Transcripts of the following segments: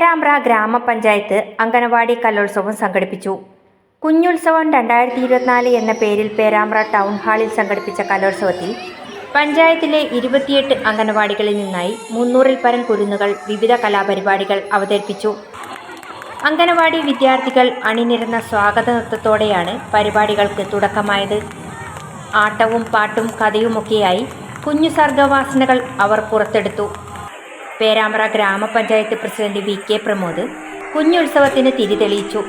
പേരാമ്പ്ര ഗ്രാമപഞ്ചായത്ത് അംഗനവാടി കലോത്സവം സംഘടിപ്പിച്ചു. കുഞ്ഞുത്സവം രണ്ടായിരത്തി ഇരുപത്തിനാല് എന്ന പേരിൽ പേരാമ്പ്ര ടൗൺ ഹാളിൽ സംഘടിപ്പിച്ച കലോത്സവത്തിൽ പഞ്ചായത്തിലെ ഇരുപത്തിയെട്ട് അംഗനവാടികളിൽ നിന്നായി മുന്നൂറിൽ പരം കുരുന്നുകൾ വിവിധ കലാപരിപാടികൾ അവതരിപ്പിച്ചു. അംഗനവാടി വിദ്യാർത്ഥികൾ അണിനിരന്ന സ്വാഗത നൃത്തത്തോടെയാണ് പരിപാടികൾക്ക് തുടക്കമായത്. ആട്ടവും പാട്ടും കഥയുമൊക്കെയായി കുഞ്ഞു സർഗവാസനകൾ അവർ പുറത്തെടുത്തു. Perambra grama panchayat president V K Pramod കുഞ്ഞുത്സവത്തിന് തിരി തെളിയിച്ചു.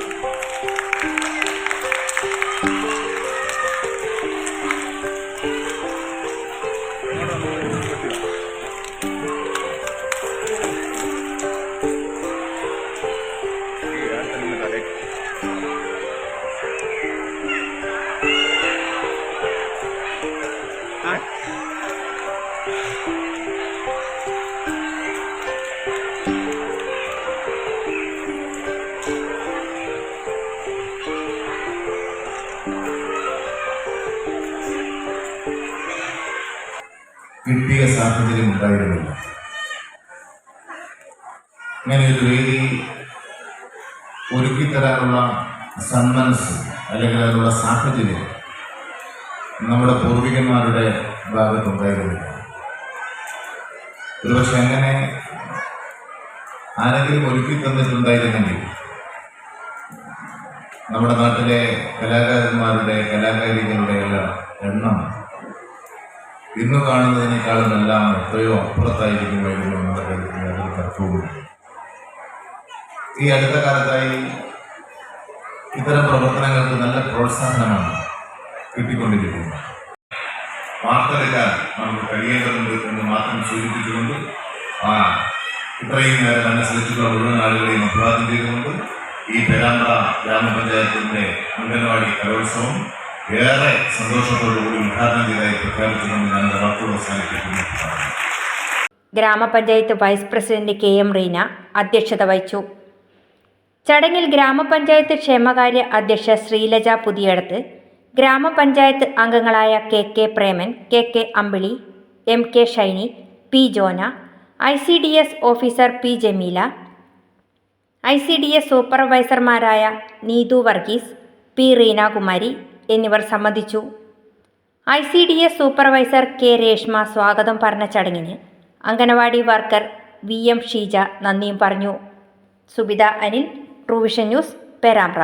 കിട്ടിയ സാഹചര്യം ഉണ്ടായിരുന്നില്ല. ഇങ്ങനെ ഒരു വേദി ഒരുക്കിത്തരാനുള്ള സന്മനസ് അല്ലെങ്കിൽ അതിനുള്ള സാഹചര്യം നമ്മുടെ പൂർവികന്മാരുടെ ഭാഗത്തുണ്ടായിരുന്നില്ല. ഒരുപക്ഷെ അങ്ങനെ ആരെങ്കിലും ഒരുക്കി തന്നിട്ടുണ്ടായിരുന്നെങ്കിൽ നമ്മുടെ നാട്ടിലെ കലാകാരന്മാരുടെ കലാകാരികളുടെ എല്ലാം എണ്ണം ഇന്ന് കാണുന്നതിനേക്കാളും എല്ലാം എത്രയോ അപ്പുറത്തായിരിക്കും എന്നുള്ള കാര്യത്തിൽ യാതൊരു തർക്കവുമില്ല ഈ അടുത്ത കാലത്തായി ഇത്തരം പ്രവർത്തനങ്ങൾക്ക് നല്ല പ്രോത്സാഹനമാണ് കിട്ടിക്കൊണ്ടിരിക്കുന്നത്. വാർത്തെടുക്കാൻ നമുക്ക് കഴിയേണ്ടതുണ്ട് എന്ന് മാത്രം സൂചിപ്പിച്ചുകൊണ്ട് ആ ഇത്രയും നേരം അനുസരിച്ചുള്ള മുഴുവൻ ആളുകളെയും അഭിവാദ്യം ചെയ്തുകൊണ്ട് ഈ പേരാമ്പ്ര ഗ്രാമപഞ്ചായത്തിന്റെ അംഗൻവാടി കലോത്സവം ഏറെ സന്തോഷത്തോടുകൂടി ഉദ്ഘാടനം ചെയ്തതായി പ്രഖ്യാപിച്ചുകൊണ്ട് ഞാൻ വാക്കുകൾ അവസാനിപ്പിക്കുന്നു. Grama panchayat vice president K M Reena അധ്യക്ഷത വഹിച്ചു. ചടങ്ങിൽ ഗ്രാമപഞ്ചായത്ത് ക്ഷേമകാര്യ അധ്യക്ഷ ശ്രീലജ പുതിയടത്ത് ഗ്രാമപഞ്ചായത്ത് അംഗങ്ങളായ K K Preman K K Ambili M K Shiny P Jona I C D S officer P Jameela I C D S സൂപ്പർവൈസർമാരായ Neethu Varghese P Reenakumari എന്നിവർ സംബന്ധിച്ചു I C D S supervisor K Reshma സ്വാഗതം പറഞ്ഞ ചടങ്ങിന് anganwadi worker V M Sheeja നന്ദിയും പറഞ്ഞു. Subitha Anil Truevision news Perambra.